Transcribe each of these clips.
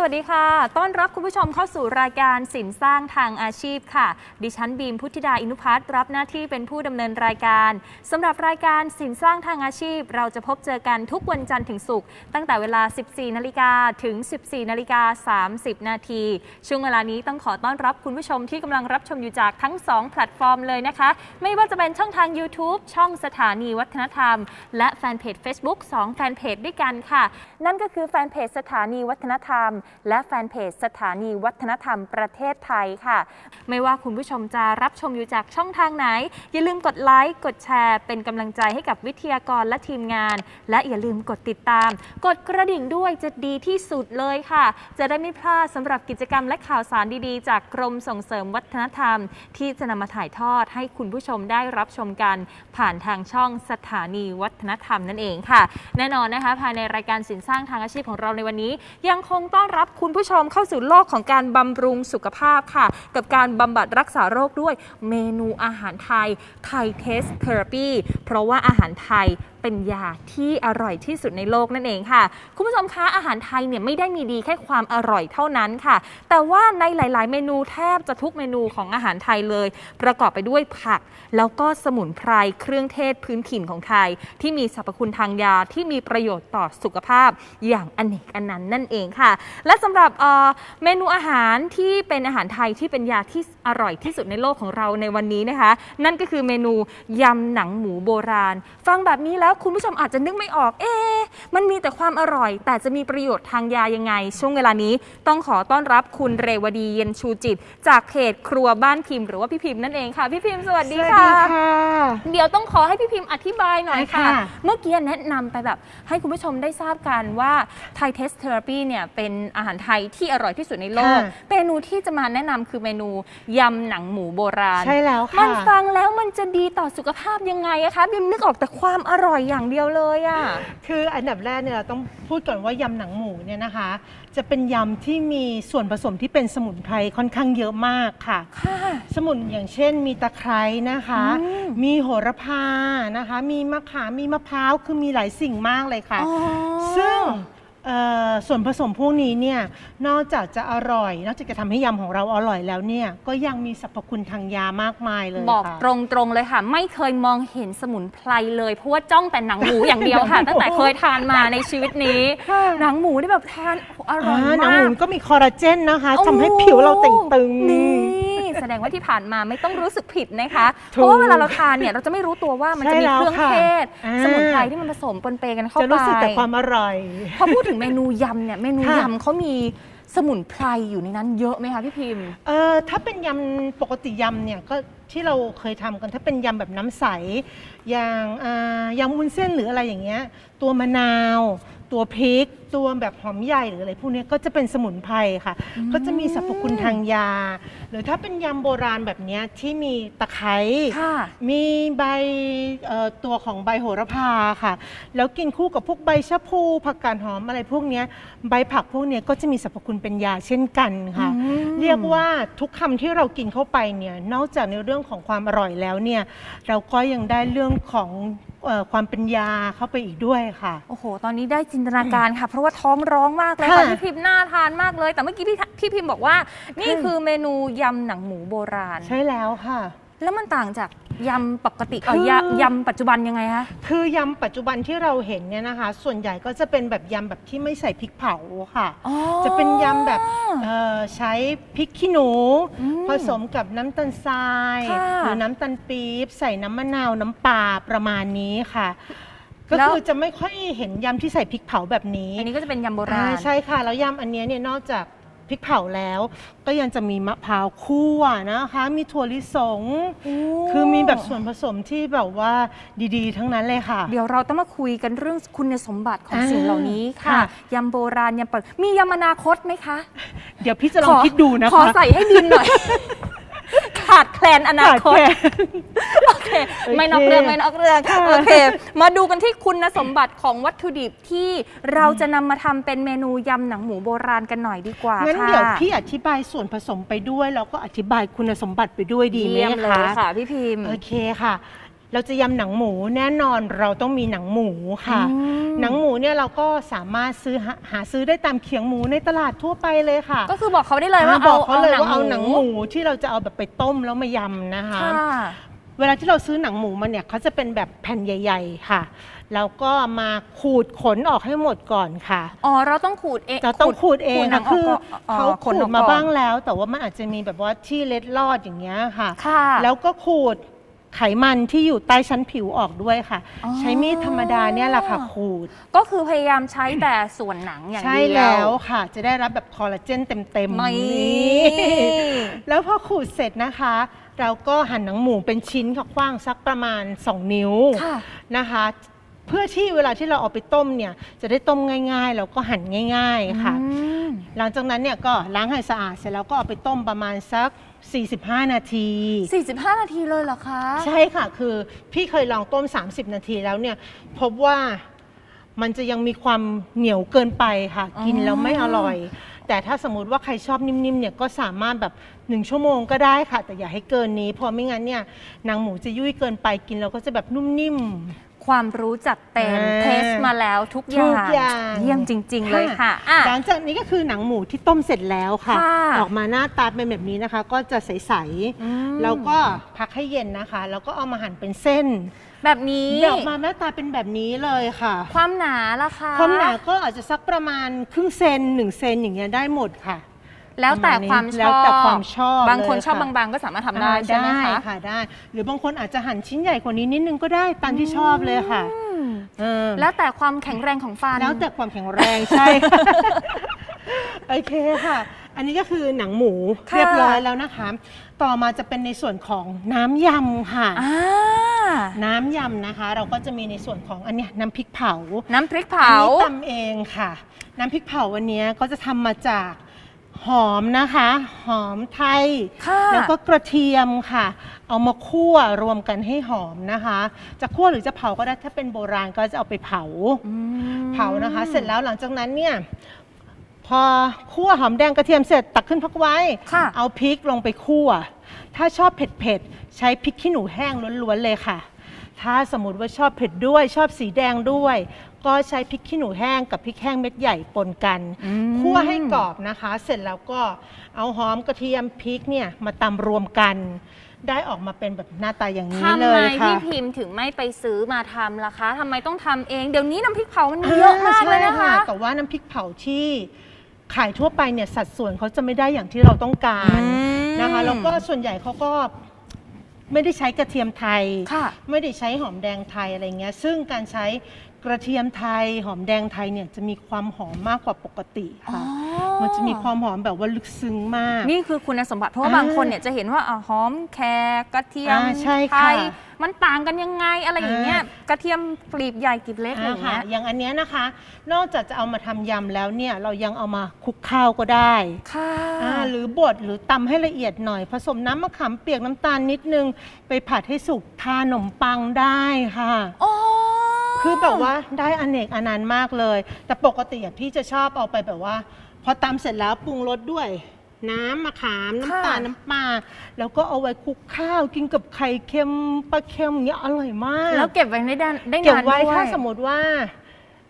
สวัสดีค่ะ ต้อนรับคุณผู้ชมเข้าสู่รายการสินสร้างทางอาชีพค่ะ ดิฉันบีมพุทธิดาอินุพัฒน์รับหน้าที่เป็นผู้ดำเนินรายการสำหรับรายการสินสร้างทางอาชีพ เราจะพบเจอกันทุกวันจันทร์ถึงศุกร์ตั้งแต่เวลา 14 นาฬิกาถึง 14 นาฬิกา 30 นาทีช่วงเวลานี้ต้องขอต้อนรับคุณผู้ชมที่กำลังรับชมอยู่จากทั้ง 2 แพลตฟอร์มเลยนะคะ ไม่ว่าจะเป็นช่องทาง YouTube ช่องสถานีวัฒนธรรม และแฟนเพจ Facebook 2 แฟนเพจด้วยกันค่ะ นั่นก็คือแฟนเพจสถานีวัฒนธรรมและแฟนเพจสถานีวัฒนธรรมประเทศไทยค่ะ ไม่ว่าคุณผู้ชมจะรับชมอยู่จากช่องทางไหน อย่าลืมกดไลค์ กดแชร์ เป็นกำลังใจให้กับวิทยากรและทีมงาน และอย่าลืมกดติดตาม กดกระดิ่งด้วยจะดีที่สุดเลยค่ะ จะได้ไม่พลาดสำหรับกิจกรรมและข่าวสารดีๆ จากกรมส่งเสริมวัฒนธรรม ที่จะนำมาถ่ายทอดให้คุณผู้ชมได้รับชมกัน ผ่านทางช่องสถานีวัฒนธรรมนั่นเองค่ะ แน่นอนนะคะ ภายในรายการสินสร้างทางอาชีพของเราในวันนี้ ยังคงต้อนรับคุณผู้ชมเข้าสู่โลกของการบำรุงสุขภาพค่ะ กับการบำบัดรักษาโรคด้วยเมนูอาหารไทยไทยเทสเทอราปีเพราะว่าอาหารไทยเป็นยาที่อร่อยที่สุดในโลกนั่นเองค่ะ คุณผู้ชมคะอาหารไทยเนี่ยไม่ได้มีดีแค่ความอร่อยเท่านั้นค่ะ แต่ว่าในหลาย ๆ เมนูแทบจะทุกเมนูของอาหารไทยเลย ประกอบไปด้วยผัก แล้วก็สมุนไพรเครื่องเทศพื้นถิ่นของไทย ที่มีสรรพคุณทางยาที่มีประโยชน์ต่อสุขภาพอย่างอเนกอนันต์นั่นเองค่ะ และสำหรับเเมนูอาหารที่เป็นอาหารไทยที่เป็นยาที่ อร่อยที่สุดในโลกของเราในวันนี้นะคะ นั่นก็คือเมนูยำหนังหมูโบราณ ฟังแบบนี้แล้วคุณผู้ชมอาจจะนึกไม่ออก เอ๊ะมันมีแต่ความอร่อย แต่จะมีประโยชน์ทางยายังไง ช่วงเวลานี้ต้องขอต้อนรับคุณเรวดีเย็นชูจิต จากเพจครัวบ้านพิมพ์หรือว่าพี่พิมพ์นั่นเองค่ะ พี่พิมพ์สวัสดีค่ะ เดี๋ยวต้องขอให้พี่พิมพ์อธิบายหน่อยค่ะได้ค่ะเมื่อกี้แนะนำไปแบบ ให้คุณผู้ชมได้ทราบกันว่าไทยเทสเทอราปีเนี่ยเป็นอาหารไทยที่อร่อยที่สุดในโลกค่ะเมนูที่จะมาแนะนำคือเมนูยำหนังหมูโบราณ ใช่แล้วมัค่ะนฟังแล้วมันจะดีต่อสุขภาพยังไงอะคะบิมนึกออกแต่ความอร่อยอย่างเดียวเลยอะ คืออันดับแรกเนี่ยเราต้องพูดก่อนว่ายำหนังหมูเนี่ยนะคะ จะเป็นยำที่มีส่วนผสมที่เป็นสมุนไพรค่อนข้างเยอะมากค่ะ ค่ะ สมุนอย่างเช่น มีตะไคร้นะคะ อืม มีโหระพานะคะ มีมะขามมีมะพร้าวคือมีหลายสิ่งมากเลยค่ะ อ๋อ ซึ่ง เอ่อส่วนผสมพวกนี้เนี่ยนอกจากจะอร่อย นอกจากจะทำให้ยำของเราอร่อยแล้วเนี่ยก็ยังมีสรรพคุณทางยามากมายเลยบอกค่ะ ตรงๆเลยค่ะ ไม่เคยมองเห็นสมุนไพรเลยเพราะว่าจ้องแต่หนังหมูอย่างเดียวค่ะ ตั้งแต่เคยทานมาในชีวิตนี้ ค่ะ หนังหมูที่แบบทานอร่อยอ่าหนังมาหมูกก็มีคอลลาเจนนะคะทำให้ผิวเราเต่งตึง นี่แสดงว่าที่ผ่านมาไม่ต้องรู้สึกผิดนะคะ ถูกเพราะว่าเวลาเราทานเนี่ยเราจะไม่รู้ตัวว่ามันจะมีใช่แล้วเครื่องค่ะเทศ อ่า สมุนไพรที่มันผสมปนเปกันเข้าจะไปรู้สึกแต่ความอร่อย พอพูดถึงเมนูยำเนี่ยเมนูค่ะ ยำเขามีสมุนไพรอยู่ในนั้นเยอะไหมคะพี่พิมพ์ เออถ้าเป็นยำปกติยำเนี่ยก็ที่เราเคยทำกันถ้าเป็นยำแบบน้ำใส อย่างอ่ายำวุ้นเส้นหรืออะไรอย่างเงี้ยตัวมะนาว ตัวพริก ตัวแบบหอมใหญ่หรืออะไรพวกเนี้ยก็จะเป็นสมุนไพรค่ะ ก็จะมีสรรพคุณทางยา หรือถ้าเป็นยำโบราณแบบเนี้ยที่มีตะไคร้ค่ะ มีใบเอ่อตัวของใบโหระพาค่ะ แล้วกินคู่กับพวกใบชะพูผักกาดหอมอะไรพวกเนี้ยใบผักพวกเนี้ยก็จะมีสรรพคุณเป็นยาเช่นกันค่ะ อืม เรียกว่าทุกคำที่เรากินเข้าไปเนี่ยนอกจากในเรื่องของความอร่อยแล้วเนี่ยเราก็ยังได้เรื่องของเออความเป็นยาเข้าไปอีกด้วยค่ะ โอ้โห ตอนนี้ได้จินตนาการค่ะ เพราะว่าท้องร้องมากเลยค่ะค่ะ พี่พิมพ์น่าทานมากเลย แต่เมื่อกี้พี่พี่พิมพ์บอกว่า นี่คือเมนูยำหนังหมูโบราณ ใช่แล้วค่ะ แล้วมันต่างจากยำปกติคือเอ่อยำปัจจุบันยังไงคะ คือยำปัจจุบันที่เราเห็นเนี่ยนะคะ ส่วนใหญ่ก็จะเป็นแบบยำแบบที่ไม่ใส่พริกเผาค่ะ อ๋อจะเป็นยำแบบเอ่อใช้พริกขี้หนู อืมผสมกับน้ำตาลทราย ค่ะ หรือน้ำตาลปี๊บใส่น้ำมะนาวน้ำปลาประมาณนี้ค่ะ ก็แล้ว คือจะไม่ค่อยเห็นยำที่ใส่พริกเผาแบบนี้อันนี้ก็จะเป็นยำโบราอ่าณ ใช่ค่ะ แล้วยำอันเนี้ยเนี่ยนอกจากพริกเผาแล้ว ก็ยังจะมีมะพร้าวคั่วนะคะ มีถั่วลิสง คือมีแบบส่วนผสมที่แบบว่าดีๆ ทั้งนั้นเลยค่ะ เดี๋ยวเราต้องมาคุยกันเรื่องคุณสมบัติของอ่าสิ่งเหล่านี้ค่ะ ค่ะ ยำโบราณยำปัจมียำอนาคตไหมคะเดี๋ยวพี่จะลองคิดดูนะคะขอใส่ให้บินหน่อย ขาดแคลนอนาคตขาดแคลนโอเค ไม่นอกเรื่องไม่นอกเรื่องค่ะโอเค มาดูกันที่คุณสมบัติของวัตถุดิบที่เราจะนำมาทำเป็นเมนูยำหนังหมูโบราณกันหน่อยดีกว่างั้นค่ะเดี๋ยวพี่อธิบายส่วนผสมไปด้วย แล้วก็อธิบายคุณสมบัติไปด้วยดีไหมเยี่ยมเลยคะค่ะพี่พิมพ์ โอเคค่ะ เราจะยำหนังหมูแน่นอนเราต้องมีหนังหมูค่ะ อืม หนังหมูเนี่ยเราก็สามารถซื้อหาหาซื้อได้ตามเขียงหมูในตลาดทั่วไปเลยค่ะก็คือบอกเขาได้เลยว่าอ่าบอกเขาเลยว่าเอาหนังหมูมูที่เราจะเอาแบบไปต้มแล้วมายำนะคะ ค่ะ เวลาที่เราซื้อหนังหมูมาเนี่ยเขาจะเป็นแบบแผ่นใหญ่ ๆ ค่ะ แล้วก็มาขูดขนออกให้หมดก่อนค่ะ อ๋อ เราต้องขูดเองเราต้องขูดเองหนัค่ะงคือออกก่นเขาขขูนอดอกมาก่อนบ้างแล้ว แต่ว่ามันอาจจะมีแบบว่าที่เล็ดลอดอย่างเงี้ยค่ะ ค่ะ แล้วก็ขูด ไขมันที่อยู่ใต้ชั้นผิวออกด้วยค่ะ อ๋อ ใช้มีดธรรมดาเนี่ยแหละค่ะขูด ก็คือพยายามใช้แต่ส่วนหนังอย่างใช่เดียวแล้วค่ะ จะได้รับแบบคอลลาเจนเต็มๆไม่ นี่แล้วพอขูดเสร็จนะคะ เราก็หั่นหนังหมูเป็นชิ้นค่ะกว้างสักประมาณ 2 นิ้วค่ะ นะคะ เพื่อที่เวลาที่เราเอาไปต้มเนี่ย จะได้ต้มง่ายๆ แล้วก็หั่นง่าย ๆค่ะ อืม หลังจากนั้นเนี่ยก็ล้างให้สะอาดเสร็จแล้วก็เอาไปต้มประมาณสัก 45 นาที 45 นาทีเลยเหรอคะ ใช่ค่ะ คือพี่เคยลองต้ม 30 นาทีแล้วเนี่ย พบว่ามันจะยังมีความเหนียวเกินไปค่ะ อ๋อ กินแล้วไม่อร่อย แต่ถ้าสมมติว่าใครชอบนิ่มๆเนี่ยก็สามารถแบบ1ชั่วโมงก็ได้ค่ะ แต่อย่าให้เกินนี้เพราะไม่งั้นเนี่ยนางหมูจะยุ่ยเกินไปกินแล้วก็จะแบบนุ่มนิ่ม ความรู้จัดเต็ม อ่าเทสมาแล้วทุกอทุย่ากงอย่าง เยี่ยมจริง ๆ เลยค่ะอะ หลังจากนี้ก็คือหนังหมูที่ต้มเสร็จแล้วค่ะ ค่ะ ออกมาหน้าตาเป็นแบบนี้นะคะ ก็จะใสอืมๆแล้วก็พักให้เย็นนะคะ แล้วก็เอามาหั่นเป็นเส้นแบบนี้เดี๋ยวออกมาหน้าตาเป็นแบบนี้เลยค่ะความหนาล่ะคะ ความหนาก็อาจจะสักประมาณครึ่งเซนหนึ่งเซนอย่างเงี้ยได้หมดค่ะ แล้วแต่ความชอบแล้วแต่ความชอบบางคนเลยชอบค่ะบางๆ ก็สามารถทำได้ใช่ไหมด้คะ ค่ะได้ หรือบางคนอาจจะหั่นชิ้นใหญ่กว่านี้นิดนึงก็ได้ตามที่ชอบเลยค่ะอืมเออ แล้วแต่ความแข็งแรงของฟัน แล้วแต่ความแข็งแรง ใช่โอเคค่ะ อันนี้ก็คือหนังหมูค่ะ เรียบร้อยแล้วนะคะ ต่อมาจะเป็นในส่วนของน้ำยำค่ะ อ่าน้ำยำนะคะ เราก็จะมีในส่วนของอันเนี้ยน้ำพริกเผาน้ำพริกอัเผานี้ตำเองค่ะ น้ำพริกเผาวันนี้ก็จะทำมาจาก หอมนะคะ หอมไทย ค่ะแล้วก็กระเทียมค่ะ เอามาคั่วรวมกันให้หอมนะคะ จะคั่วหรือจะเผาก็ได้ถ้าเป็นโบราณก็จะเอาไปเผา อืมเผานะคะ เสร็จแล้วหลังจากนั้นเนี่ยพอคั่วหอมแดงกระเทียมเสร็จตักขึ้นพักไว้ ค่ะ เอาพริกลงไปคั่ว ถ้าชอบเผ็ดๆ ใช้พริกขี้หนูแห้งล้วนๆเลยค่ะ ถ้าสมมติว่าชอบเผ็ดด้วย ชอบสีแดงด้วย ก็ใช้พริกขี้หนูแห้งกับพริกแห้งเม็ดใหญ่ปนกันอืมคั่วให้กรอบนะคะ เสร็จแล้วก็เอาหอมกระเทียมพริกเนี่ยมาตำรวมกัน ได้ออกมาเป็นแบบหน้าตาอย่างนี้ทำเลไมยค่ะพี่พิมพ์ถึงไม่ไปซื้อมาทำล่ะคะทำไมต้องทำเอง เดี๋ยวนี้น้ำพริกเผามันมีเยอะมากเลยนะคะใช่แต่ว่าน้ำพริกเผาที่ขายทั่วไปเนี่ยสัดส่วนเขาจะไม่ได้อย่างที่เราต้องการอืมนะคะแล้วก็ส่วนใหญ่เขาก็ไม่ได้ใช้กระเทียมไทย ค่ะ ไม่ได้ใช้หอมแดงไทยอะไรเงี้ยซึ่งการใช้ก ระเทียมไทยหอมแดงไทยเนี่ยจะมีความหอมมากกว่าปกติค่ะ มันจะมีความหอมแบบว่าลึกซึ้งมาก นี่คือคุณสมบัติเพราะว่าอ่าบางคนเนี่ยจะเห็นว่าอะหอมแครกระเทียมอ่าใช่ไทค่ะยมันต่างกันยังไงอะไรอย่างเงี้ยอ่กระเทียมกลีบใหญ่กลีบเล็กอะไรอย่างอ่าค่ะเงี้ยอย่างอันเนี้ยนะคะ นอกจากจะเอามาทำยำแล้วเนี่ยเรายังเอามาคลุกข้าวก็ได้ค่ะอ่าหรือบดหรือตำให้ละเอียดหน่อย ผสมน้ำมะขามเปียกน้ำตาลนิดนึง ไปผัดให้สุกทานขนมปังได้ค่ะอ๋อ คือแบบว่าได้อเนกอนันต์มากเลย แต่ปกติอะพี่จะชอบเอาไปแบบว่า พอตำเสร็จแล้วปรุงรสด้วย น้ำมะขามน้ำตาลน้ำปลาแล้วก็เอาไว้คลุกข้าวกินกับไข่เค็มปลาเค็มอย่างเงี้ยอร่อยมาก แล้วเก็บไว้ได้นานได้เก็บนานไว้ด้วย ถ้าสมมติว่า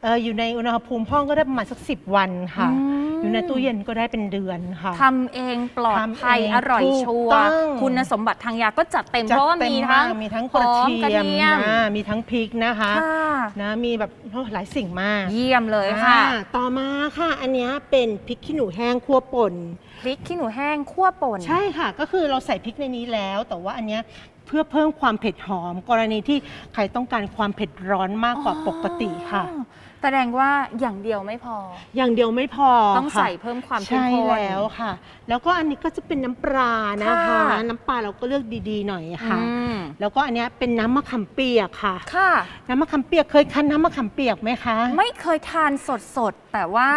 เอออยู่ในอุณหภูมิห้องก็ได้ประมาณสักสิบวันค่ะ อืม อยู่ในตู้เย็นก็ได้เป็นเดือนค่ะ ทำเองปลอดภัยทำเองอร่อยถูกชัวต้ร์อง คุณสมบัติทางยาก็จัดเต็มจัเพดราะว่าเต็มีมทั้งมากมีทั้งหกระอมเทีกระยมเทียมนะมีทั้งพริกนะคะค่ะนะมีแบบโอ้หลายสิ่งมากเยี่ยมเลยค่ะ อ่าต่อมาค่ะอันเนี้ยเป็นพริกขี้หนูแห้งคั่วป่น พริกขี้หนูแห้งคั่วป่น ใช่ค่ะ ก็คือเราใส่พริกในนี้แล้ว แต่ว่าอันเนี้ยเพื่อเพิ่มความเผ็ดหอม กรณีที่ใครต้องการความเผ็ดร้อนมากกว่าปกติค่ะ อ๋อ แสดงว่าอย่างเดียวไม่พอ อย่างเดียวไม่พอต้องค่ะ ใส่เพิ่มความเข้มใช่ข้น แล้วค่ะ แล้วก็อันนี้ก็จะเป็นน้ำปลานะคะ ค่ะ น้ำปลาเราก็เลือกดีๆหน่อยค่ะ อืมแล้วก็อันเนี้ยเป็นน้ำมะขามเปียกค่ะ ค่ะ น้ำมะขามเปียกเคยคั้นน้ำมะขามเปียกไหมคะ ไม่เคยทานสดๆแต่ว่า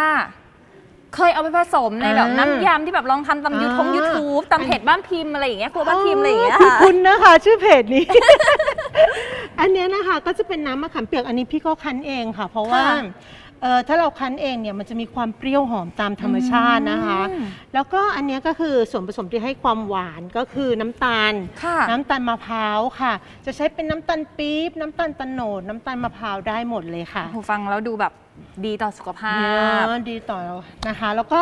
เคยเอาไปผสมในแบบอ่าน้ำยำที่แบบลองทำตามยูทงอ่า ยูทูบตามเพจบ้านพิมพ์อะไรอย่างเงี้ยครัวบ้านพิมพ์อะไรอย่างเงี้ยคุณค่ะ คุณนะคะ ชื่อเพจนี้ ก็จะเป็นน้ำมะขามเปียกอันนี้พี่ก็คั้นเองค่ะ เพราะว่าค่ะเอ่อถ้าเราคั้นเองเนี่ยมันจะมีความเปรี้ยวหอมตามธรรมชาตินะคะ อืม แล้วก็อันเนี้ยก็คือส่วนผสมที่ให้ความหวานก็คือน้ำตาล ค่ะ น้ำตาลมะพร้าวค่ะ จะใช้เป็นน้ำตาลปี๊บ น้ำตาลตะโนด น้ำตาลมะพร้าวได้หมดเลยค่ะ โอ้โหฟังแล้วดูแบบ ดีต่อสุขภาเนพอะดีต่อนะคะ แล้วก็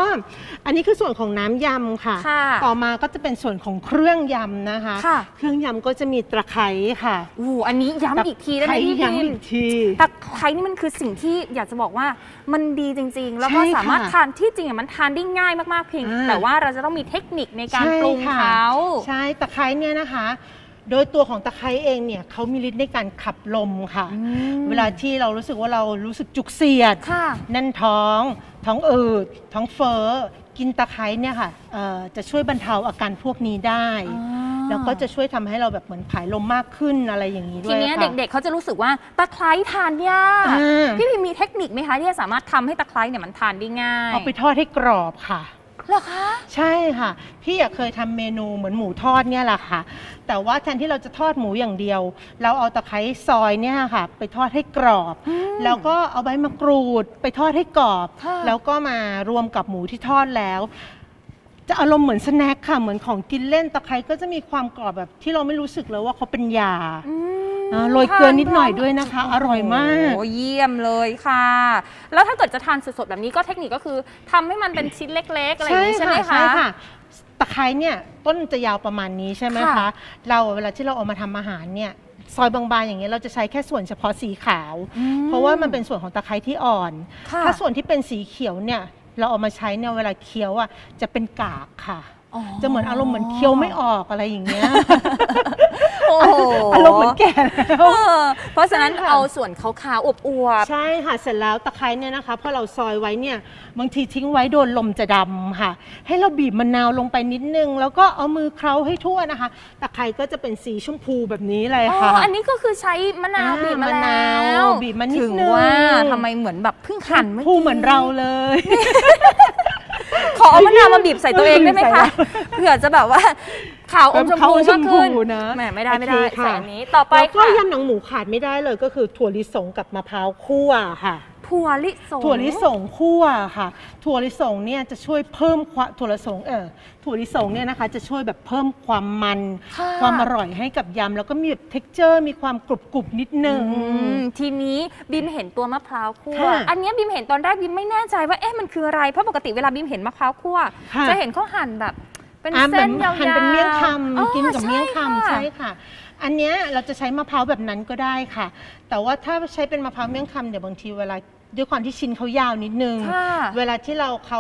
อันนี้คือส่วนของน้ำยำค่ะ ค่ะต่อมาก็จะเป็นส่วนของเครื่องยำนะคะ ค่ะ เครื่องยำก็จะมีตะไคร้ค่ะโอ้โหอันนี้ย้ำอีกทีได้ไหมตะพี่ไคร้พิย้ำมอีกที ตะไคร้นี่มันคือสิ่งที่อยากจะบอกว่ามันดีจริง ๆ แล้วก็ใช่ค่ะสามารถทานที่จริงอะมันทานได้ง่ายมากๆเพียงอ่า แต่ว่าเราจะต้องมีเทคนิคในการใช่ปรุงค่ะเขา ใช่ตะไคร้เนี่ยนะคะ โดยตัวของตะไคร้เองเนี่ยเขามีฤทธิ์ในการขับลมค่ะ อืมเวลาที่เรารู้สึกว่าเรารู้สึกจุกเสียด ค่ะ แน่นท้อง ท้องอืด ท้องเฟ้อ กินตะไคร้เนี่ยค่ะเอ่อจะช่วยบรรเทาอาการพวกนี้ได้แล้วก็จะช่วยทำให้เราแบบเหมือนผายลมมากขึ้นอะไรอย่างนี้ด้ทีวยเนี้ยค่ะ เด็กๆเขาจะรู้สึกว่าตะไคร้ทานยากอ่า พี่พิมมีเทคนิคไหมคะที่จะสามารถทำให้ตะไคร้เนี่ยมันทานได้ง่าย เอาไปทอดให้กรอบค่ะ เหรอคะ ใช่ค่ะ พี่อยากเคยทำเมนูเหมือนหมูทอดเนี่ยแหละค่ะ แต่ว่าแทนที่เราจะทอดหมูอย่างเดียว เราเอาตะไคร้ซอยเนี่ยค่ะ ไปทอดให้กรอบ อืมแล้วก็เอาใบมะกรูด ไปทอดให้กรอบ ค่ะ แล้วก็มารวมกับหมูที่ทอดแล้ว จะอารมณ์เหมือนสแน็คค่ะเหมือนของกินเล่นตะไคร้ก็จะมีความกรอบแบบที่เราไม่รู้สึกเลยว่าเขาเป็นยา อืม อ่าโรยเกลือนิดหน่อยด้วยนะคะ อร่อยมาก โอ้เยี่ยมเลยค่ะ แล้วถ้าเกิดจะทานสดๆแบบนี้ก็เทคนิคก็คือทำให้มันเป็นชิ้นเล็กๆอะไรอย่างนี้ใช่ไหมคะ ใช่ค่ะตะไคร้เนี่ยต้นจะยาวประมาณนี้ใช่ไหมค่ะ คะ เราเวลาที่เราเอามาทำอาหารเนี่ยซอยบางๆอย่างเงี้ยเราจะใช้แค่ส่วนเฉพาะสีขาว อืมเพราะว่ามันเป็นส่วนของตะไคร้ที่อ่อน ค่ะถ้าส่วนที่เป็นสีเขียวเนี่ยเราเอามาใช้เนี่ยเวลาเคี้ยวอะจะเป็นกากค่ะ จะเหมือนอารมณ์เหมือนเคี้ยวไม่ออกอะไรอย่างเงี้ยโอ้โหอารมณ์เหมือนแก่แล้ว เออเพราะฉะนั้นใช่ค่ะเอาส่วนขาวๆอวบใช่ค่ะเสร็จแล้วตะไคร้เนี่ยนะคะพอเราซอยไว้เนี่ยบางทีทิ้งไว้โดนลมจะดำค่ะ ให้เราบีบมะนาวลงไปนิดนึง แล้วก็เอามือเคล้าให้ทั่วนะคะตะไคร้ก็จะเป็นสีชมพูแบบนี้เลยๆอ๋ค่ะออันนี้ก็คือใช้มะนาวอ่าบีบมาะนาวแล้วบีบมานิดถึงนึงว่าทำไมเหมือนแบบเพิ่งหั่นชเมื่มอพูกี้เหมือนเราเลย ขอเอามะนาวมาบีบใส่ตัวเองได้ไหมใส่คะเผื่อจะแบบว่า ขาวอมชมพูแบบขาวอมชมากมพูขึ้นนะแหมไม่ได้ไม่ได้โอเคค่ะ ใส่อันนี้ต่อไปแล้วก็ค่ะยำหนังหมูขาดไม่ได้เลยก็คือถั่วลิสงกับมะพร้าวคั่วค่ะ ถั่วลิสงถั่วลิสงคั่วค่ะ ถั่วลิสงเนี่ยจะช่วยเพิ่มความถั่วลิสงเออถั่วลิสงเนี่ยนะคะจะช่วยแบบเพิ่มความมันค่ะความอร่อยให้กับยำแล้วก็มีแบบเท็กเจอร์มีความกรุบกรุบๆนิดนึง อืมทีนี้บิมเห็นตัวมะพร้าวคั่ว ค่ะอันเนี้ยบิมเห็นตอนแรกบิมไม่แน่ใจว่าเอ๊ะมันคืออะไร เพราะปกติเวลาบิมเห็นมะพร้าวคั่ว ค่ะ จะเห็นเขาหั่นแบบ เป็นอะเส้นแบบยาวๆหั่นเป็นเมี่ยงคอ๋อำกินกับเมี่ยงคำใช่ใช่ค่ะ อันเนี้ยเราจะใช้มะพร้าวแบบนั้นก็ได้ค่ะ แต่ว่าถ้าใช้เป็นมะพร้าวเมี่ยงคำเดี๋ยวบางทีเวลาด้วยความที่ชิ้นเขายาวนิดนึง ค่ะ เวลาที่เราเขา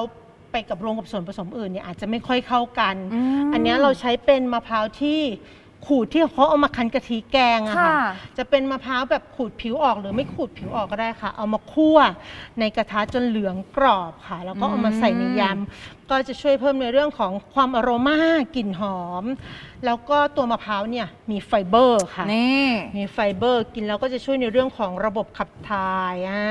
ไปกับรวมกับส่วนผสมอื่นเนี่ยอาจจะไม่ค่อยเข้ากัน อืมอันเนี้ยเราใช้เป็นมะพร้าวที่ขูดที่เขาเอามาคั้นกะทิแกงอะค่ะ ค่ะ จะเป็นมะพร้าวแบบขูดผิวออกหรือไม่ขูดผิวออกก็ได้ค่ะ เอามาคั่วในกระทะจนเหลืองกรอบค่ะ แล้วก็เอามาใส่ในยำ ก็จะช่วยเพิ่มในเรื่องของความอโรมากลิ่นหอม แล้วก็ตัวมะพร้าวเนี่ยมีไฟเบอร์ค่ะ นี่มีไฟเบอร์กินแล้วก็จะช่วยในเรื่องของระบบขับถ่ายอ่า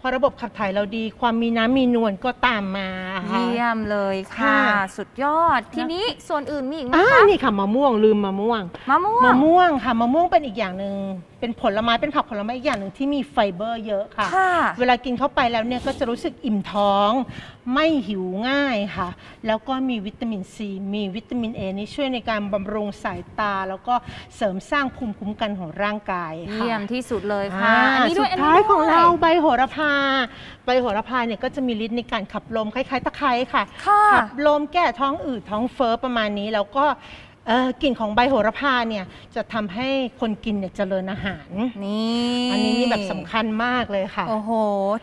พอระบบขับถ่ายเราดี ความมีน้ำมีนวลก็ตามมาค่ะ เยี่ยมเลยค่ะ ค่ะ สุดยอดทีนี้ส่วนอื่นมีอีกไหมอ่าคะนี่ค่ะมะม่วงลืมมะม่วง มะม่วมะงม่วงค่ะมะม่วงเป็นอีกอย่างหนึ่ง เป็นผลไม้เป็นผักผลไม้อีกอย่างหนึ่งที่มีไฟเบอร์เยอะค่ะ ค่ะ เวลากินเข้าไปแล้วเนี่ยก็จะรู้สึกอิ่มท้อง ไม่หิวง่ายค่ะ แล้วก็มีวิตามินซี มีวิตามินเอนี่ช่วยในการบำรุงสายตา แล้วก็เสริมสร้างภูมิคุ้มกันของร่างกายค่ะ เยี่ยมที่สุดเลยค่ะอ่าอันนี้ด้วยสุอัดนท้านี้ยของด้วยเราใบโหระพา ใบโหระพาเนี่ยก็จะมีฤทธิ์ในการขับลมคล้ายๆ ตะไคร้ค่ะ ค่ะ ขับลมแก้ท้องอืดท้องเฟ้อประมาณนี้ แล้วก็ เอ่อกลิ่นของใบโหระพาเนี่ยจะทำให้คนกินเนี่ยเจริญอาหาร นี่อันนี้นี่แบบสำคัญมากเลยค่ะโอ้โห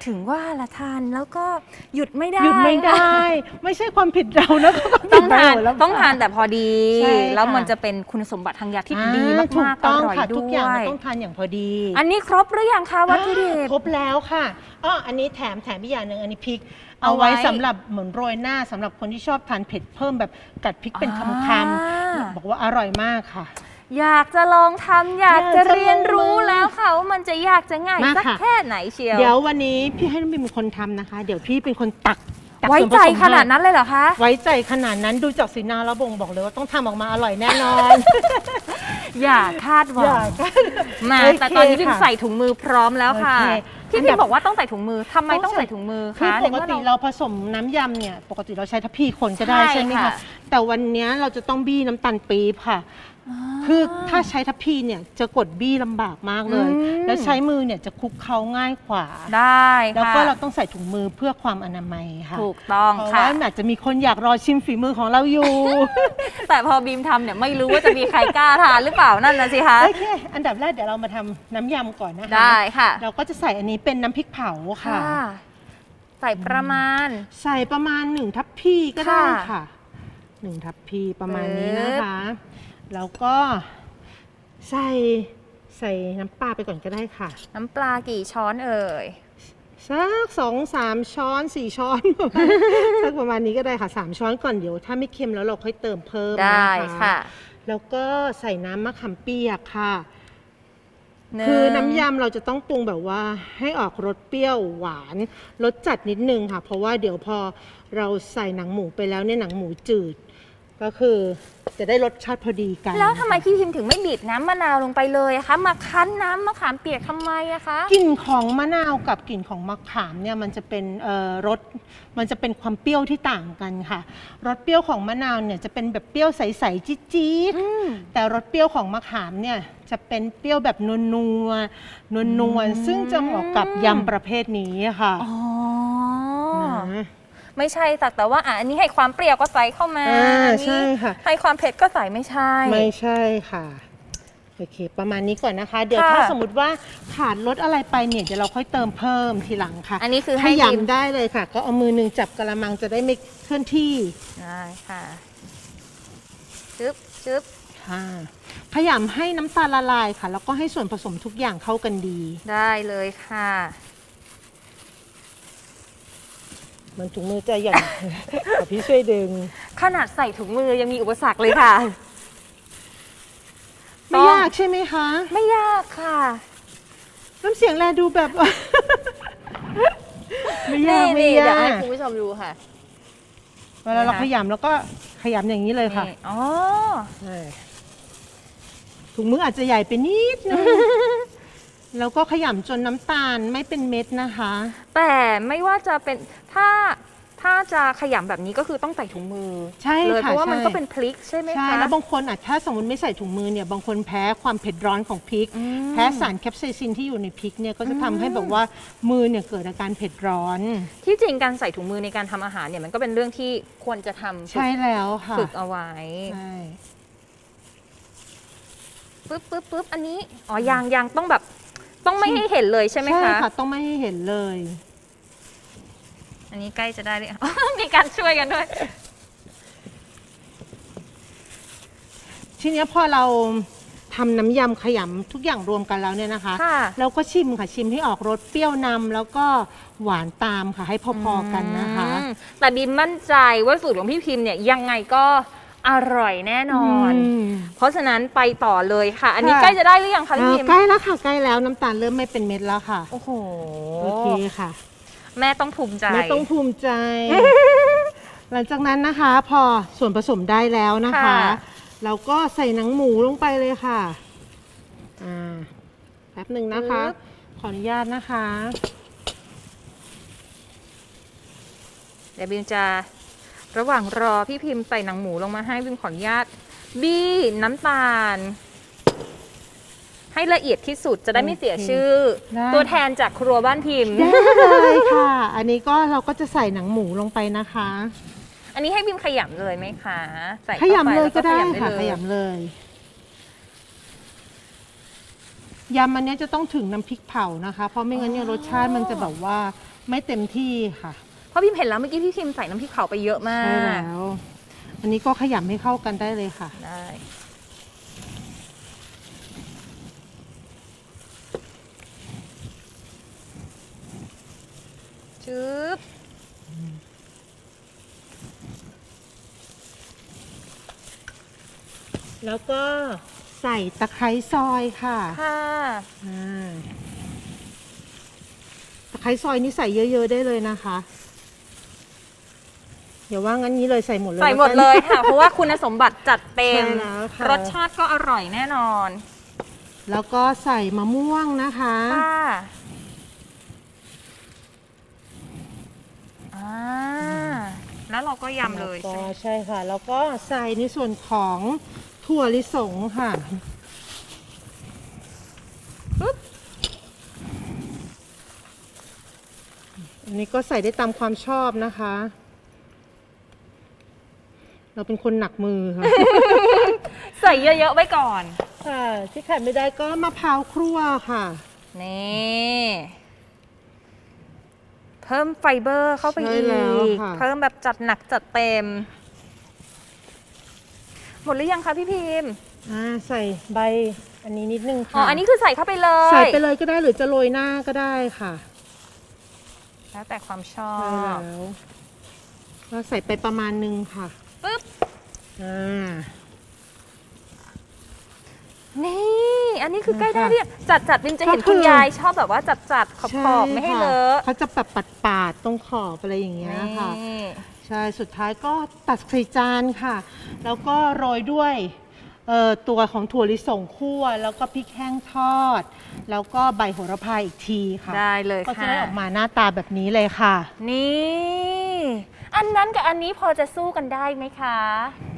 ถึงว่าละทานแล้วก็หยุดไม่ได้หยุดไม่ได้ ไม่ใช่ความผิดเรานะก็ต้องทานผิดใบโหระพต้องทานแต่พอดี ใช่ค่ะ แล้วมันจะเป็นคุณสมบัติทางยาที่ดีอ่มากๆถูต้องอร่อยค่ะด้ทุกอย่างวมันยต้องทานอย่างพอดี อันนี้ครบหรือยังคะวัตถุดิบ ครบแล้วค่ะอ๋ออันนี้แถมแถมอีกอย่างหนึ่งอันนี้พริก เอาเอาไว้ไว้สำหรับเหมือนโรยหน้าสำหรับคนที่ชอบทานเผ็ดเพิ่มแบบกัดพริกเป็นอ่าคำๆบอกว่าอร่อยมากค่ะ อยากจะลองทำอยากอยากจะจะเรียนรู้ลองแล้วค่ะว่ามันจะยากจะง่ายมาสักค่ะ แค่ไหนเชียว เดี๋ยววันนี้พี่ให้น้องบิมเป็นคนทำนะคะ เดี๋ยวพี่เป็นคนตักตักไว้ส่วนผใจสมขนาดนั้นเลยเหรอคะไว้ใจขนาดนั้นดูจากสีหน้าแล้วบ่งบอกเลยว่าต้องทำออกมาอร่อยแน่นอน อย่าคาดหวัองยาก มา โอเคแต่ตอนนี้พิมค่ะ ใส่ถุงมือพร้อมแล้วค่ะ โอเค พี่อันพิดัมบอกว่าต้องใส่ถุงมือทำไมต้องใส่ถุงมือคือคะปกติในมื่อ เราผสมน้ำยำเนี่ย ปกติเราใช้ทัพพีคนก็ได้ใช่ใช่ไหมค่ะ คะแต่วันเนี้ยเราจะต้องบี้น้ำตาลปี๊บค่ะ คือถ้าใช้ทัพพีเนี่ยจะกดบี้ลำบากมากเลย อืม แล้วใช้มือเนี่ยจะคลุกเคล้าง่ายกว่า ได้แล้วค่ะก็เราต้องใส่ถุงมือเพื่อความอนามัยค่ะถูกต้องเพราะค่ะ ว่าอาจจะมีคนอยากรอชิมฝีมือของเราอยู่ แต่พอบีมทำเนี่ยไม่รู้ว่าจะมีใครกล้าทานหรือเปล่านั่นนะสิคะ โอเค อันดับแรกเดี๋ยวเรามาทำน้ำยำก่อนนะคะได้ค่ะเราก็จะใส่อันนี้เป็นน้ำพริกเผาค่ะ ใส่ประมาณ ใส่ประมาณหนึ่งทัพพีก็ได้ค่ะค่ะหนึ่งทัพพีประมาณนี้ปึ๊บนะคะ แล้วก็ใส่ใส่น้ำปลาไปก่อนก็ได้ค่ะ น้ำปลากี่ช้อนเอ่ย สักสองสามช้อนสี่ช้อน สักประมาณนี้ก็ได้ค่ะสามช้อนก่อนเดี๋ยว ถ้าไม่เค็มแล้วเราค่อยเติมเพิ่มได้นค่ะ แล้วก็ใส่น้ำมะขามเปียกค่ะหงคือน้ำยำเราจะต้องปรุงแบบว่าให้ออกรสเปรี้ยวหวานรสจัดนิดนึงค่ะ เพราะว่าเดี๋ยวพอเราใส่หนังหมูไปแล้วเนี่ยหนังหมูจืด ก็คือจะได้รสชาติพอดีกัน แล้วทำไมพี่พิมพ์ถึงไม่บีบน้ำมะนาวลงไปเลยอะคะ มาคั้นน้ำมะขามเปียกทำไมอะคะ กลิ่นของมะนาวกับกลิ่นของมะขามเนี่ยมันจะเป็นเอ่อรสมันจะเป็นความเปรี้ยวที่ต่างกันค่ะรสเปรี้ยวของมะนาวเนี่ยจะเป็นแบบเปรี้ยวใสๆจี๊ดๆอืมแต่รสเปรี้ยวของมะขามเนี่ยจะเป็นเปรี้ยวแบบนัวนัวๆนวลนวลๆซึ่งจะเหมาะกับยำประเภทนี้ค่ะอ๋อ นะ ไม่ใช่แต่แต่ว่าอะอันนี้ให้ความเปรี้ยวก็ใส่เข้ามาอ่าอันนี้ใช่ค่ะ ให้ความเผ็ดก็ใส่ไม่ใช่ ไม่ใช่ค่ะโอเค ประมาณนี้ก่อนนะคะ เดี๋ยวค่ะ ถ้าสมมติว่าขาดรสอะไรไปเนี่ยเดี๋ยวเราค่อยเติมเพิ่มทีหลังค่ะอันนี้คือขให้ดิมยำได้เลยค่ะ ก็เอามือหนึ่งจับกระมังจะได้ไม่เคลื่อนที่ได้ค่ะจึ๊บจึ๊บค่ะขยำให้น้ำตาลละลายค่ะ แล้วก็ให้ส่วนผสมทุกอย่างเข้ากันดี ได้เลยค่ะ มันถุงมือจะหย่อนขอพี่ช่วยดึง ขนาดใส่ถุงมือยังมีอุปสรรคเลยค่ะ ไม่ยากใช่ไหมคะ ไม่ยากค่ะ น้ำเสียงแลดูแบบ ไม่ยากไม่นี่ๆเดี๋ยยาวให้กคุณผู้ชมดูค่ะ เวลาเรานะคะขยำแล้วก็ขยำอย่างนี้เลยค่ะนี่อ๋อ ใช่ถุงมืออาจจะใหญ่ไปนิดนึง แล้วก็ขยำจนน้ำตาลไม่เป็นเม็ดนะคะ แต่ไม่ว่าจะเป็นถ้าถ้าจะขยำแบบนี้ก็คือต้องใส่ถุงมือใช่เลยค่ะเพราะว่ามันใช่ ก็เป็นพริกใช่ไหมใช่คะ แล้วบางคนอาจถ้าสมมติไม่ใส่ถุงมือเนี่ยบางคนแพ้ความเผ็ดร้อนของพริกอืมแพ้สารแคปไซซินที่อยู่ในพริกเนี่ยก็จะทำให้แบบว่ามือเนี่ยเกิดอาการเผ็ดร้อน ที่จริงการใส่ถุงมือในการทำอาหารเนี่ยมันก็เป็นเรื่องที่ควรจะทำใช่แล้วค่ะฝึกเอาไว้ใช่ปึ๊บปึ๊บปึ๊บอันนี้อ๋อยางยางต้องแบบ ต้องไม่ให้เห็นเลยใช่ไหมใช่คะค่ะต้องไม่ให้เห็นเลย อันนี้ใกล้จะได้เลย มีการช่วยกันด้วย ทีเนี้ยพอเราทำน้ำยำขยำทุกอย่างรวมกันแล้วเนี่ยนะคะ ค่ะเราก็ชิมค่ะชิมให้ออกรสเปรี้ยวนำแล้วก็หวานตามค่ะให้พอๆกันนะคะ อืมแต่บีมมั่นใจว่าสูตรของพี่พิมพ์เนี่ยยังไงก็ อร่อยแน่นอน มเพราะฉะนั้นไปต่อเลยค่ะ อันนี้ค่ะ ใกล้จะได้หรือยังคะเอ่พี่อพิมพ์ใกล้แล้วค่ะใกล้แล้วน้ำตาลเริ่มไม่เป็นเม็ดแล้วค่ะ โอ้โหโอเคค่ะแม่ต้องภูมิใจไม่ต้องภูมิใจ หลังจากนั้นนะคะ พอส่วนผสมได้แล้วนะคะ ค่ะ เราก็ใส่หนังหมูลงไปเลยค่ะอ่าแป๊บหนึ่งนะคะ ขออนุญาตนะคะ เดี๋ยวบีมจะ ระหว่างรอพี่พิมพ์ใส่หนังหมูลงมาให้บีมขออนุญาตบี้น้ำตาล ให้ละเอียดที่สุดจะได้ไม่เสียชื่อ ได้ ตัวแทนจากครัวบ้านพิมพ์ ได้เลยค่ะ อันนี้ก็เราก็จะใส่หนังหมูลงไปนะคะ อันนี้ให้บิมขยำเลยไหมคะ ใส่ขข้าไปยำเลยก็ได้แวค่ะเขยำเลยยำอันเนี้ยจะต้องถึงน้ำพริกเผานะคะ เพราะไม่งั้นเนี่ยรสชาติมันจะแบบว่าไม่เต็มที่ค่ะ เพราะพิมเห็นแล้วเมื่อกี้พี่พิมใส่น้ำพริกเผาไปเยอะมาใช่กแล้วอันนี้ก็ขยำให้เข้ากันได้เลยค่ะ ได้ชึบแล้วก็ใส่ตะไคร้ซอยค่ะค่ะอ่าตะไคร้ซอยนี่ใส่เยอะ ๆ ได้เลยนะคะ อย่าว่างั้นนี้เลยใส่หมดเลยใส่หมดเลยค่ะ เพราะว่าคุณสมบัติจัดเต็ม รสชาติก็อร่อยแน่นอน แล้วก็ใส่มะม่วงนะคะค่ะแล้วเราก็ยำเลยใช่ใช่ค่ะ แล้วก็ใส่ในส่วนของถั่วลิสงค่ะอันนี้ก็ใส่ได้ตามความชอบนะคะ เราเป็นคนหนักมือค่ะ ใส่เยอะๆไว้ก่อน ค่ะที่ขาดไม่ได้ก็มะพร้าวครั่วค่ะ นี่เพิ่มไฟเบอร์เข้าไปใช่อีแล้วก ค่ะ เพิ่มแบบจัดหนักจัดเต็ม หมดหรือยังคะพี่พิมพ์อ่าใส่ใบอันนี้นิดนึงค่ะอ๋ออันนี้คือใส่เข้าไปเลยใส่ไปเลยก็ได้หรือจะโรยหน้าก็ได้ค่ะแล้วแต่ความชอใช่บ แล้วก็ใส่ไปประมาณนึงค่ะ ปึ๊บอ่านี่ อันนี้คือใกล้ได้ค่ะเรียงจัดจัดๆบิมจะเห็นก็คือ คุณยายชอบแบบว่าจัดจัดๆขอบขอบๆไม่ให้ค่ะเลอะเขาจะแบบปัดปาดๆตรงขอบอะไรอย่างเงี้ยค่ะ นี่ ใช่ สุดท้ายก็ตัดใส่จานค่ะ แล้วก็โรยด้วยเอ่อตัวของถั่วลิสงคั่ว แล้วก็พริกแห้งทอด แล้วก็ใบโหระพาอีกทีค่ะได้เลยก็จะค่ะ ได้ออกมาหน้าตาแบบนี้เลยค่ะ นี่ อันนั้นกับอันนี้พอจะสู้กันได้ไหมคะ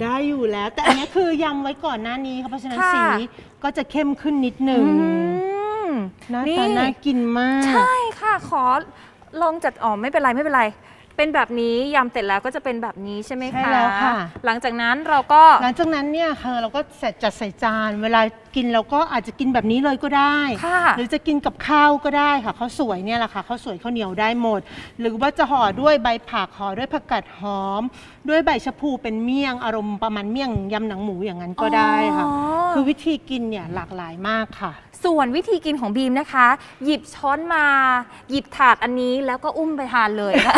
ได้อยู่แล้ว แต่อันนี้คือยำไว้ก่อนหน้านี้ค่ะเพราะฉะนั้นค่ะ สีก็จะเข้มขึ้นนิดหนึ่งอืมหน้าตาน่ากินมาก ใช่ค่ะ ขอลองจัดอ๋อไม่เป็นไรไม่เป็นไร เป็นแบบนี้ยำเสร็จแล้วก็จะเป็นแบบนี้ใช่ไหมคะใช่แล้วค่ะ หลังจากนั้นเราก็ หลังจากนั้นเนี่ยค่ะเราก็เสร็จจัดใส่จานเวลา กินเราก็อาจจะกินแบบนี้เลยก็ได้ ค่ะ หรือจะกินกับข้าวก็ได้ค่ะข้าวสวยเนี่ยแหละค่ะข้าวสวยข้าวเหนียวได้หมด หรือว่าจะห่อด้วยใบผักห่อด้วยผักกาดหอม ด้วยใบชะพูเป็นเมี่ยงอารมณ์ประมาณเมี่ยงยำหนังหมูอย่างนั้นก็ได้ค่ะ อ๋อ คือวิธีกินเนี่ยหลากหลายมากค่ะ ส่วนวิธีกินของบีมนะคะ หยิบช้อนมา หยิบถาดอันนี้แล้วก็อุ้มไปทานเลยค่ะ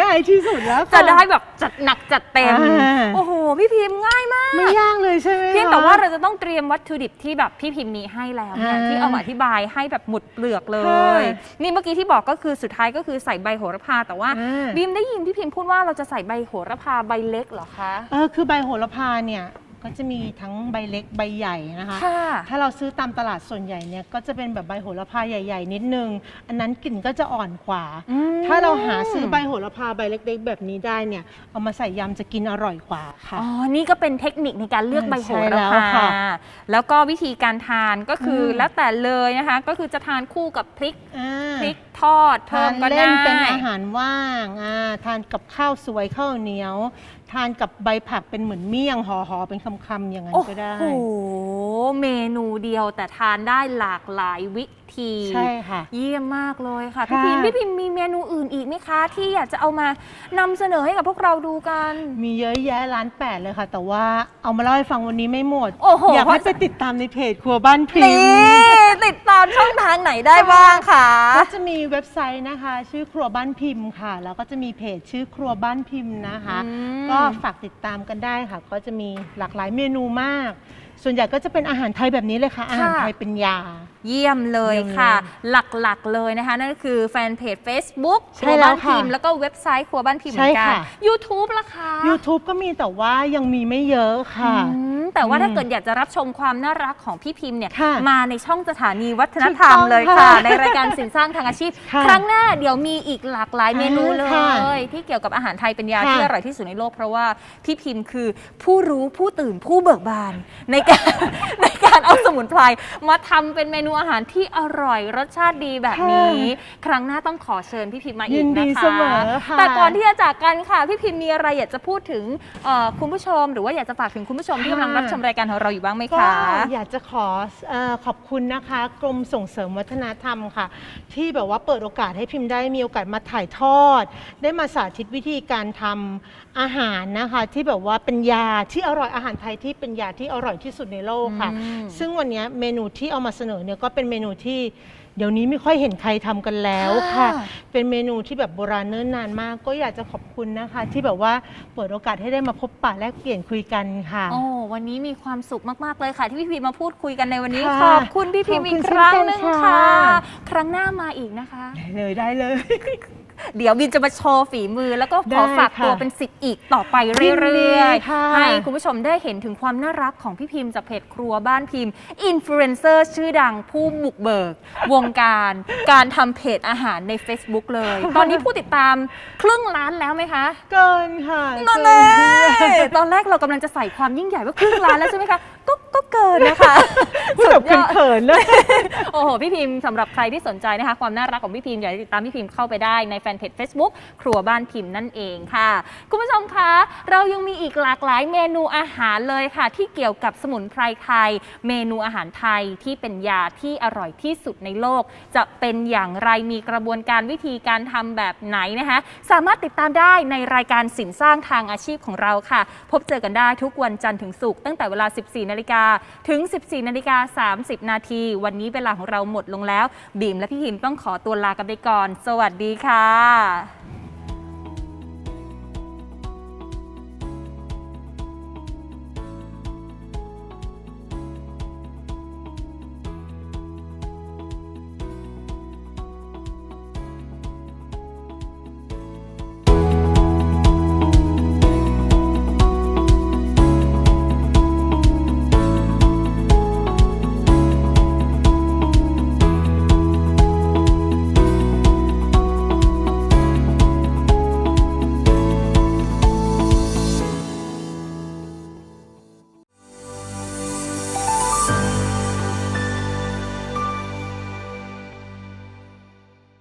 ง่ายที่สุดแล้วค่ จะได้แบบจัดหนักจัดเต็ม อ่า โอ้โห พี่พิมพ์ง่ายมาก ไม่ยากเลยใช่ไหมเพียงคะแต่ว่าเราจะต้องเตรียมวัตถุดิบที่แบบพี่พิมพ์มีให้แล้วเนี่ยอ่าที่เอามาอธิบายให้แบบหมดเปลือกเลยค่ะนี่เมื่อกี้ที่บอกก็คือสุดท้ายก็คือใส่ใบโหระพา แต่ว่าอ่าบีมได้ยินพี่พิมพ์พูดว่าเราจะใส่ใบโหระพาใบเล็กเหรอคะ เออคือใบโหระพาเนี่ย ก็จะมีทั้งใบเล็กใบใหญ่นะคะ ค่ะ ถ้าเราซื้อตามตลาดส่วนใหญ่เนี่ยก็จะเป็นแบบใบโหระพาใหญ่ๆ นิดนึง อันนั้นกลิ่นก็จะอ่อนกว่า อืม ถ้าเราหาซื้อใบโหระพาใบเล็กๆ แบบนี้ได้เนี่ยเอามาใส่ยำจะกินอร่อยกว่าค่ะ อ๋อ นี่ก็เป็นเทคนิคในการเลือกใบโหใช่ระแล้วพาค่ะแล้วก็วิธีการทานก็คืออม แล้วแต่เลยนะคะ ก็คือจะทานคู่กับพริกอ่าพริกทอดเพิ่ทามนก็เล่ได้ นเป็นอาหารว่างอ่าทานกับข้าวสวยข้าวเหนียว ทานกับใบผักเป็นเหมือนเมี่ยงห่อๆเป็นคำๆอย่างนั้นโอ้ก็ได้ โห เมนูเดียวแต่ทานได้หลากหลายวิธี ใช่ค่ะ เยี่ยมมากเลยค่ะ พี่ค่ะ พิมพ์พี่พิมพ์มีเมนูอื่นอีกไหมคะ ที่อยากจะเอามานำเสนอให้กับพวกเราดูกัน มีเยอะแยะร้านแปดเลยค่ะ แต่ว่าเอามาเล่าให้ฟังวันนี้ไม่หมด โอ้โห อยากให้ไปติดตามในเพจครัวบ้านพรินี่มติดตามช่องทางไหนได้บ้างคะ ก็จะมีเว็บไซต์นะคะ ชื่อครัวบ้านพิมพ์ค่ะ แล้วก็จะมีเพจชื่อครัวบ้านพิมพ์นะคะ อืม ก็ฝากติดตามกันได้ค่ะ ก็จะมีหลากหลายเมนูมาก ส่วนใหญ่ก็จะเป็นอาหารไทยแบบนี้เลยค่ะ อาหารไทยเป็นยา เยี่ยมเลยเยี่ยมเลยค่ะ หลักๆเลยนะคะ นั่นก็คือแฟนเพจ Facebook คใช่รัวแล้บ้าวนพิมพ์ค่ะแล้วก็เว็บไซต์ครัวบ้านพิมพ์เหใช่มือนกันค่ะ YouTube ล่ะคะ YouTube ก็มีแต่ว่ายังมีไม่เยอะค่ะอืมแต่ว่าอืมถ้าเกิดอยากจะรับชมความน่ารักของพี่พิมพ์เนี่ยค่ะมาในช่องสถานีวัฒนธรรมถูกต้องเลยค่ะค่ะ ในรายการสินสร้างทางอาชีพค่ะครั้งหน้าเดี๋ยวมีอีกหลากหลายเมนูเลค่ะยที่เกี่ยวกับอาหารไทยเป็นยาค่ะที่อร่อยที่สุดในโลกเพราะว่าพี่พิมพ์คือผู้รู้ผู้ตื่นผู้เบิกบานในการในการเอาสมุนไพรมาทำเป็นเมนูอาหารที่อร่อยรสชาติดีแบบนี้ ครั้งหน้าต้องขอเชิญพี่พิมพ์มาอียิกนนะดีคะ เสมอค่ะ แต่ก่อนที่จะจากกันค่ะ พี่พิมพ์มีอะไรอยากจะพูดถึงเอ่อคุณผู้ชม หรือว่าอยากจะฝากถึงคุณผู้ชมที่กำลังรับชมรายการของเราอยู่บ้างไหมก็คะ อยากจะขอเออขอบคุณนะคะ กรมส่งเสริมวัฒนธรรมค่ะ ที่แบบว่าเปิดโอกาสให้พิมพ์ได้มีโอกาสมาถ่ายทอด ได้มาสาธิตวิธีการทำอาหารนะคะ ที่แบบว่าเป็นยาที่อร่อยอาหารไทยที่เป็นยาที่อร่อยที่สุดในโลกค่ะ อืม ซึ่งวันนี้เมนูที่เอามาเสนอเนี่ยก็เป็นเมนูที่เดี๋ยวนี้ไม่ค่อยเห็นใครทำกันแล้วค่ะ ค่ะ เป็นเมนูที่แบบโบราณเนิ่นนานมาก ก็อยากจะขอบคุณนะคะ ที่แบบว่าเปิดโอกาสให้ได้มาพบปะแลกเปลี่ยนคุยกันค่ะ โอ้วันนี้มีความสุขมาก ๆ เลยค่ะ ที่พี่พิมพ์มาพูดคุยกันในวันนี้ ค่ะขอบคุณพี่พิมพ์ขอบอีคุกณครั้งเช่นกันหนึงค่ะ ค่ะ ครั้งหน้ามาอีกนะคะ ได้เลยได้เลย เดี๋ยวบินจะมาโชว์ฝีมือ แล้วก็ขอได้ฝากตัวค่ะเป็นสิทธิ์อีกต่อไปยินเรื่ดีอยค่ะ ๆให้คุณผู้ชมได้เห็นถึงความน่ารักของพี่พิมพ์จากเพจครัวบ้านพิมพ์อินฟลูเอนเซอร์ชื่อดังผู้บุกเบิก วงการการทำเพจอาหารใน Facebook เลย ตอนนี้ผู้ติดตามครึ่งล้านแล้วไหมคะ เกินค่ะนั่นเกิแน่ตอนแรกเรากำลังจะใส่ความยิ่งใหญ่ว่าครึ่งล้านแล้วใช่ไหมคะ ก็ก็เกินนะคะพูดแบบเขินๆเลย โอ้โห พี่พิมพ์สำหรับใครที่สนใจนะคะ ความน่ารักของพี่พิมพ์อยากจะติดตามพี่พิมพ์เข้าไปได้ในแฟนเพจ Facebook ครัวบ้านพิมพ์นั่นเองค่ะ คุณผู้ชมคะ เรายังมีอีกหลากหลายเมนูอาหารเลยค่ะ ที่เกี่ยวกับสมุนไพรไทย เมนูอาหารไทยที่เป็นยาที่อร่อยที่สุดในโลก จะเป็นอย่างไรมีกระบวนการวิธีการทำแบบไหนนะคะ สามารถติดตามได้ในรายการสินสร้างทางอาชีพของเราค่ะ พบเจอกันได้ทุกวันจันทร์ถึงศุกร์ตั้งแต่เวลา 14นาฬิกาถึง 14นาฬิกา30 นาที วันนี้เวลาของเราหมดลงแล้ว บีมและพี่หิมต้องขอตัวลากันไปก่อน สวัสดีค่ะ